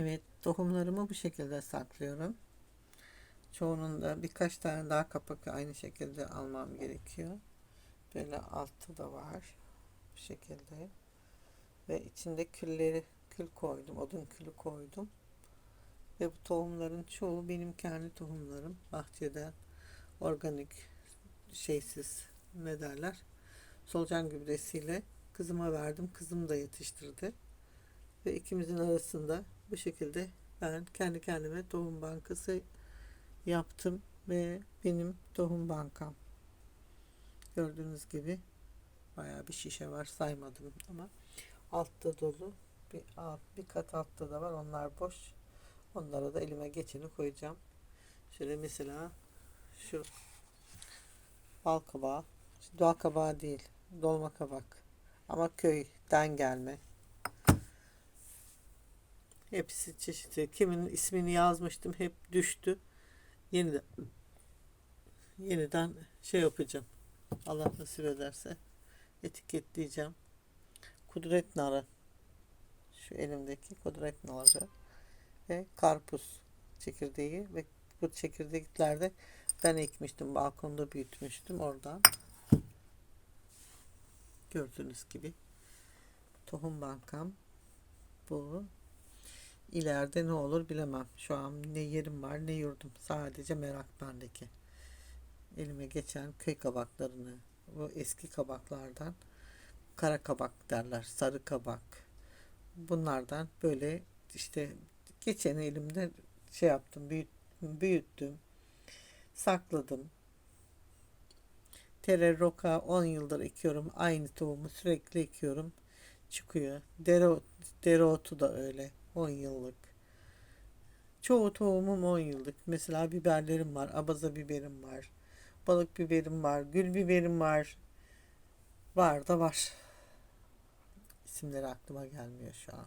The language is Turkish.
Evet, tohumlarımı bu şekilde saklıyorum. Çoğunun da birkaç tane daha kapak aynı şekilde almam gerekiyor. Böyle altta da var. Bu şekilde. Ve içinde külleri, kül koydum. Odun külü koydum. Ve bu tohumların çoğu benim kendi tohumlarım. Bahçeden organik şeysiz ne derler? Solucan gübresiyle kızıma verdim. Kızım da yetiştirdi. Ve ikimizin arasında bu şekilde ben kendi kendime tohum bankası yaptım ve benim tohum bankam. Gördüğünüz gibi bayağı bir şişe var saymadım ama altta dolu bir alt, bir kat altta da var onlar boş. Onlara da elime geçeni koyacağım. Şöyle mesela şu bal kabağı, doğal kabağı değil, dolma kabak ama köyden gelme. Hepsi çeşitli. Kiminin ismini yazmıştım hep düştü. Yeniden yeniden şey yapacağım. Allah nasip ederse etiketleyeceğim. Kudret narı. Şu elimdeki kudret narı ve karpuz çekirdeği ve bu çekirdeklerde ben ekmiştim. Balkonda büyütmüştüm oradan. Gördüğünüz gibi tohum bankam bu. İleride ne olur bilemem. Şu an ne yerim var ne yurdum. Sadece merak bendeki. Elime geçen köy kabaklarını, bu eski kabaklardan kara kabak derler, sarı kabak. Bunlardan böyle işte geçen elimde şey yaptım, büyüt, büyüttüm, sakladım. Tere roka 10 yıldır ekiyorum. Aynı tohumu sürekli ekiyorum. Çıkıyor. Dere, dereotu da öyle. 10 yıllık. Çoğu tohumum 10 yıllık. Mesela biberlerim var. Abaza biberim var. Balık biberim var. Gül biberim var. Var da var. İsimleri aklıma gelmiyor şu an.